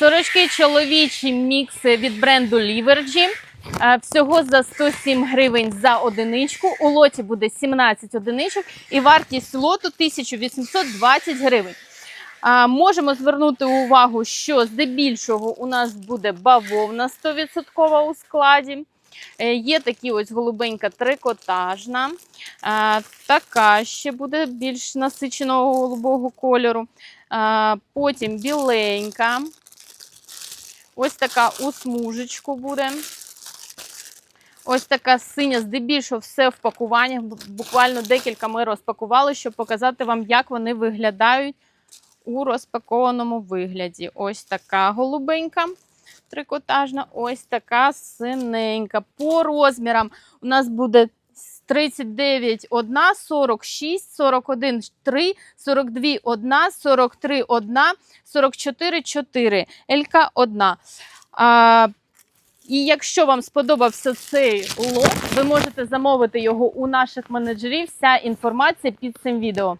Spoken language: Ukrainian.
Сорочки чоловічі мікси від бренду Ліверджі. Е, Всього за 107 гривень за одиничку. У лоті буде 17 одиничок і вартість лоту 1820 гривень. А, можемо звернути увагу, що здебільшого у нас буде бавовна 100% у складі. Е, Є такі ось голубенька трикотажна. Така ще буде більш насиченого голубого кольору. Потім біленька. Ось така у смужечку буде. Ось така синя, здебільшого все в пакуваннях. Буквально декілька ми розпакували, щоб показати вам, як вони виглядають у розпакованому вигляді. Ось така голубенька трикотажна, ось така синенька. По розмірам у нас буде 39 1, 46, 41 3, 42 1, 43 1, 44 4, Елька 1. А, і якщо вам сподобався цей лот, ви можете замовити його у наших менеджерів. Вся інформація під цим відео.